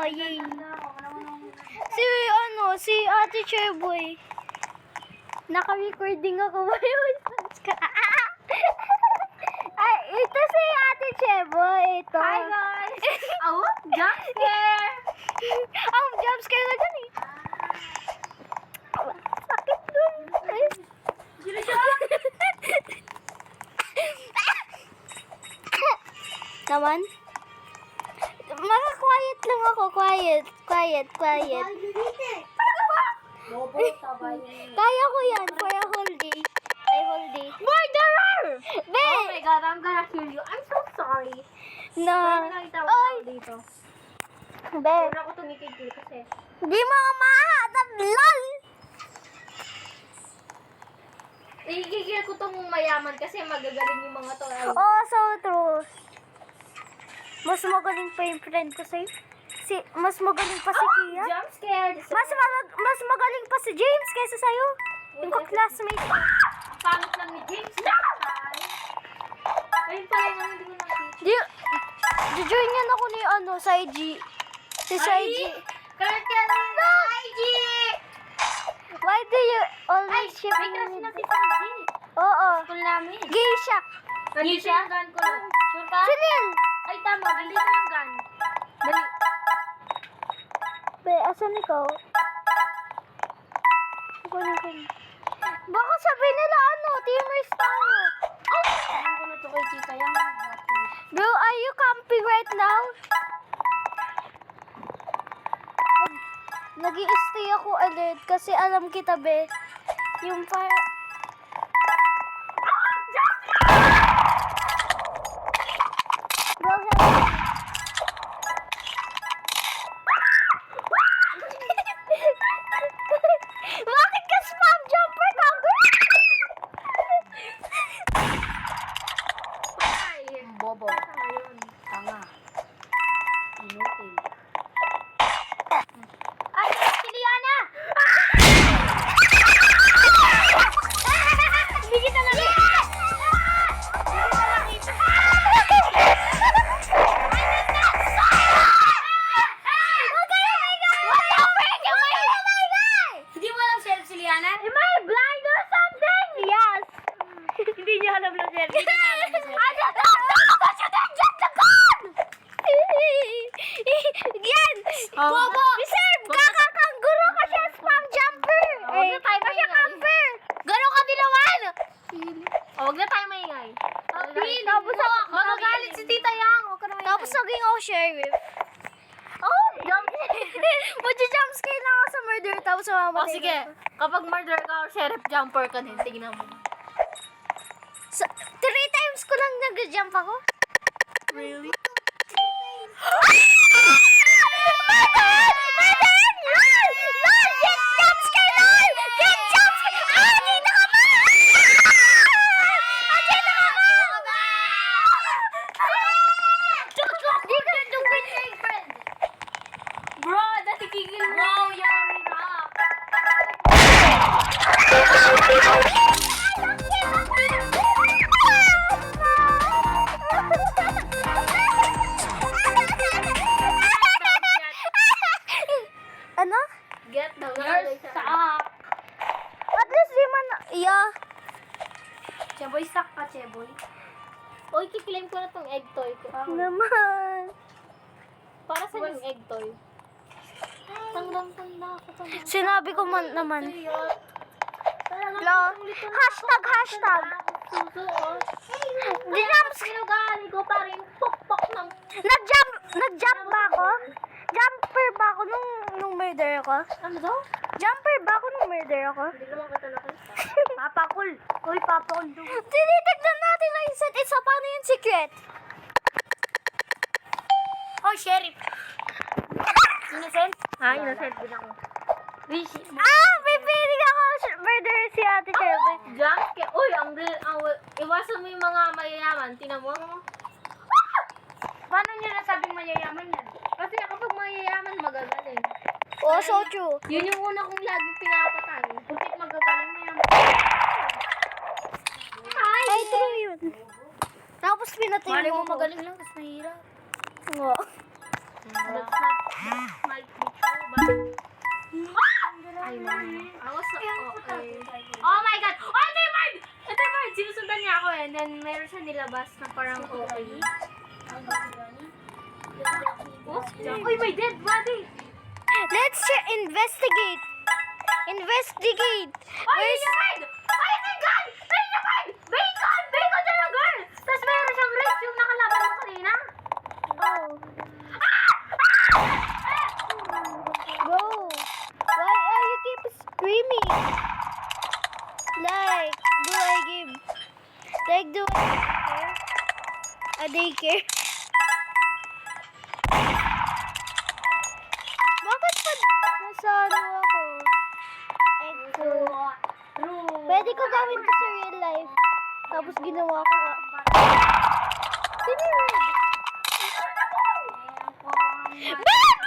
annoying. Si, ano, si Ate Cheboy. Naka-recording ako. Ay, ito si Ate Cheboy. Ito. Hi guys! Oh, jump scare! Ang jump scare na dyan eh. Sakit dun. Ay. Sino siya? Naman? Quiet. Quiet. Quiet. Kaya ko yan for a whole day. Ay, whole day. Murderer! Be! Oh my god, I'm gonna kill you. I'm so sorry. No. Oy! Be! Una ko tumikil kasi. Di mo ako mahanap. LOL! Igigil ko tong mayaman kasi magagaling yung mga to. Ay, Oh, so true. Mas magaling pa yung friend ko sa'yo. Si, mas magaling pa si Kia. Jump scare! Mas, mag- mas magaling pa si James kaysa sa'yo. Yung ka-classmate. Pangit lang ni James. Nakakay. Ayun pala hindi ko nakita. Di, di join yan ako ni ano, sa IG. Si sa IG. Kurt yan no! IG! Why do you Ay, always ship may crush na si Sanji. Oo. School namin. Gay siya. Nandito yung gun ko. Sure ka? Yan? Ay, tama. Nandito yung gun. Dali. Be, asan ikaw? Kunin ko na. Baka sabihin nila ano, teamers tayo. Alam ko na to kay Tita Yang. Bro, are you camping right now? nag i stay ako ulit kasi alam kita, be. Yung para... available. Maingay. Bill, tapos ako- Magagalit si Tita Yang. Huwag ka na maingay. Tapos naging ako sheriff. Oh! Jump. Magja-jump scare lang ako sa murder tapos Oh, mamamatay sige. Kapag murder ka sheriff jumper ka din, tingnan mo. Sa, three times ko lang nag-jump ako. Really? Bro, dati kikil mo. Yari na. Ano? Get the girl stop. At least di man, yeah. Cheboy, stuck ka, Cheboy. Oy, kiklaim ko na tong egg toy ko. Naman. Para sa yung egg toy. Tanglang tanda ako. Sinabi ko man naman. Talagang Lo, litong-litong hashtag, hashtag. Suso. Di jump, Sinugali ko pa rin pok-pok ng... nag-jump, nag-jump ba ako? Jumper ba ako nung, nung murder ako? Ano daw? Jumper ba ako nung murder ako? Hindi naman kita nakita. Papakul. Uy, papakul. Tinitignan natin na isa't isa. Paano yung secret? Oh, sheriff. Innocent? Ah, innocent din ako. Wish. Ah, pipiling ako. Murder si Ate Chebe. Jump scare. Uy, ang, bil- ang iwasan mo yung mga mayayaman. Tinan mo. Paano nyo nasabing mayayaman yan? Kasi kapag mayayaman, magagaling. Oh, so true. Yun yung una kong laging pinapatay. Putik magagaling na yan. Ay, Ay, true yun. Tapos pinatay Mali mo magaling lang, tapos nahihirap. Oo. That's not Might be. Ay, man. I was so okay. Oh my God! Oh, ito yung bird! Ito yung bird! Sinusundan niya ako eh. And then, meron siya nilabas na parang okay. Oh, Uy, may dead body! Let's investigate. Investigate. Ay, yun yung bird! Ay, yung gun! Ay, yung bird! Bacon! Bacon siya yung girl! Tapos meron siyang wrist yung nakalaban mo kanina. Oh. A daycare? Bakit pa nasa ano ako? Echo. Pwede ko gawin to sa real life. Tapos ginawa ko ka. Sino yun? Bakit?